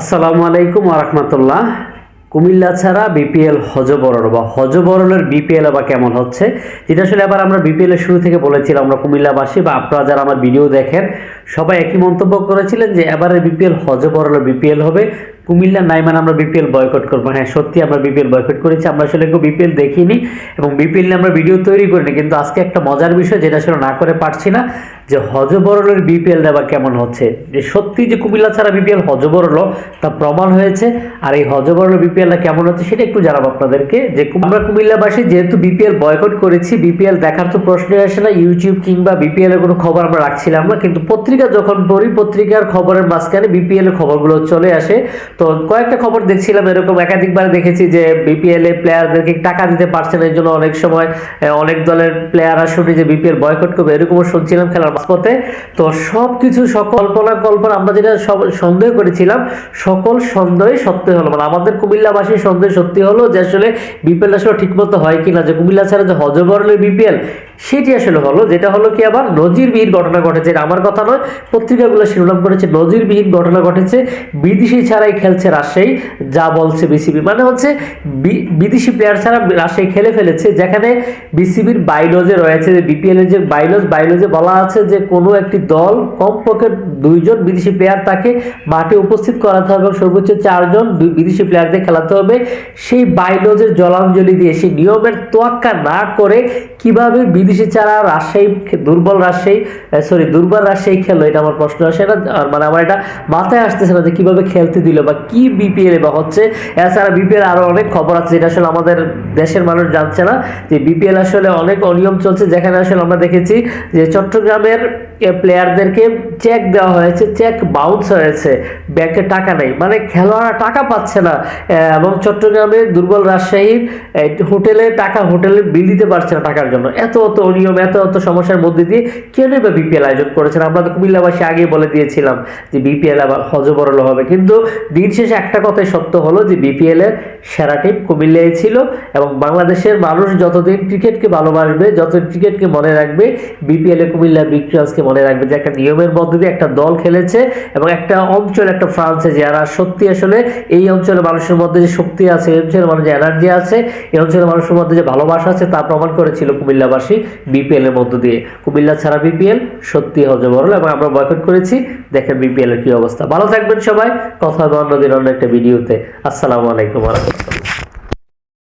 আসসালামু আলাইকুম আরহামতুল্লাহ কুমিল্লা ছাড়া বিপিএল হজবরল বা হজবরলের বিপিএল আবার কেমন হচ্ছে? যেটা আসলে আবার আমরা বিপিএলের শুরু থেকে বলেছিলাম, আমরা কুমিল্লাবাসী বা আপনারা যারা আমার ভিডিও দেখেন, সবাই একই মন্তব্য করেছিলেন যে এবারে বিপিএল হজবরল বিপিএল হবে। কুমিল্লা নাই মানে আমরা বিপিএল বয়কট করব। হ্যাঁ সত্যি আমরা বিপিএল বয়কট করেছি, আমরা আসলে কেউ বিপিএল দেখিনি এবং বিপিএল নিয়ে আমরা ভিডিও তৈরি করিনি, কিন্তু আজকে একটা মজার বিষয় যেটা আসলে না করে পারছি না, যে হজবরলের বিপিএল দেওয়া কেমন হচ্ছে? যে সত্যি যে কুমিল্লা ছাড়া বিপিএল হজবরল তা প্রমাণ হয়েছে, আর এই হজবরল বিপিএলটা কেমন হচ্ছে সেটা একটু জানাব আপনাদেরকে। যে আমরা কুমিল্লাবাসী যেহেতু বিপিএল বয়কট করেছি, বিপিএল দেখার তো প্রশ্নই আসে না ইউটিউব কিংবা বিপিএল এর কোনো খবর আমরা রাখছিলাম না, কিন্তু পত্রিকা যখন পড়ি, পত্রিকার খবরের মাঝখানে বিপিএলের খবরগুলো চলে আসে। তো কয়েকটা খবর দেখছিলাম, এরকম একাধিকবার দেখেছি যে বিপিএল এ প্লেয়ারদেরকে টাকা দিতে পারছে না, এই জন্য অনেক সময় অনেক দলের প্লেয়াররা শুনি যে বিপিএল বয়কট করবে, এরকমও শুনছিলাম খেলার মাঝপথে। তো সব কিছু কল্পনা কল্পনা, আমরা যেটা সব সন্দেহ করেছিলাম, সকল সন্দেহই সত্যি হলো। মানে আমাদের কুমিল্লাবাসীর সন্দেহ সত্যি হলো যে আসলে বিপিএল আসলে ঠিকমতো হয় কি না যে কুমিল্লা ছাড়া যে হজবরলের বিপিএল সেটি আসলে হলো। যেটা হলো কি আবার নজিরবিহীন ঘটনা ঘটেছে। আমার কথা নয়, পত্রিকাগুলো শিরোনাম করেছে, নজিরবিহীন ঘটনা ঘটেছে। বিদেশি ছাড়াই খেলছে রাজশাহী, যা বলছে বিসিবি। মানে হচ্ছে বিদেশি প্লেয়ার ছাড়া রাজশাহী খেলে ফেলেছে, যেখানে বিসিবির বাইলজে রয়েছে বিপিএল এর যে বাইলজ বাইলজে বলা আছে যে কোনো একটি দল কমপক্ষে দুইজন বিদেশি প্লেয়ার তাকে মাঠে উপস্থিত করাতে হবে সর্বোচ্চ চারজন বিদেশি প্লেয়ারদের খেলাতে হবে। সেই বাইলজের জলাঞ্জলি দিয়ে, সেই নিয়মের তোয়াক্কা না করে কীভাবে বিদেশি ছাড়া রাজশাহী দুর্বল রাজশাহী সরি দুর্বল রাজশাহী খেলো এটা আমার প্রশ্ন। আসে না মানে আমার এটা মাথায় আসতেছে না যে কীভাবে খেলতে দিল বা কি বিপিএল বা হচ্ছে এছাড়া বিপিএল আরও অনেক খবর আছে যেটা আসলে আমাদের দেশের মানুষ জানছে না, যে বিপিএল আসলে অনেক অনিয়ম চলছে। যেখানে আসলে আমরা দেখেছি যে চট্টগ্রামের প্লেয়ারদেরকে চেক দেওয়া হয়েছে চেক বাউন্স হয়েছে। ব্যাংকে টাকা নেই। মানে খেলোয়াড়রা টাকা পাচ্ছে না। এবং চট্টগ্রামে দুর্বল রাজশাহীর হোটেলে টাকা, হোটেলে বিল দিতে পারছে না টাকার জন্য। এত অত অনিয়ম, এত অত সমস্যার মধ্যে দিয়ে কেন বা বিপিএল আয়োজন করেছেন? আমরা তো কুমিল্লাবাসী আগেই বলে দিয়েছিলাম যে বিপিএল আবার হজবরল হবে। কিন্তু দিন শেষে একটা কথাই সত্য হলো যে বিপিএল এর সেরা টিম কুমিল্লায় ছিল এবং বাংলাদেশের মানুষ যতদিন ক্রিকেটকে ভালোবাসবে, যতদিন ক্রিকেটকে মনে রাখবে বিপিএল কুমিল্লা বিক্রাসকে মনে রাখবে যে একটা নিয়মের মধ্যে দিয়ে একটা দল খেলেছে এবং একটা অঞ্চল, একটা ফ্রান্সে যারা সত্যি আসলে এই অঞ্চলের মানুষের মধ্যে যে শক্তি আছে, এই অঞ্চলের মানুষের এনার্জি আছে, এই অঞ্চলের মানুষের মধ্যে যে ভালোবাসা আছে তা প্রমাণ করেছিল কুমিল্লাবাসী বিপিএল এর মধ্য দিয়ে। কুমিল্লা ছাড়া বিপিএল সত্যি হজবরল এবং আমরা বয়কট করেছি, দেখেন বিপিএল এর কি অবস্থা। ভালো থাকবেন সবাই, কথা হবে অন্যদিন অন্য একটা ভিডিওতে আসসালামু আলাইকুম রহমতুল্লাহ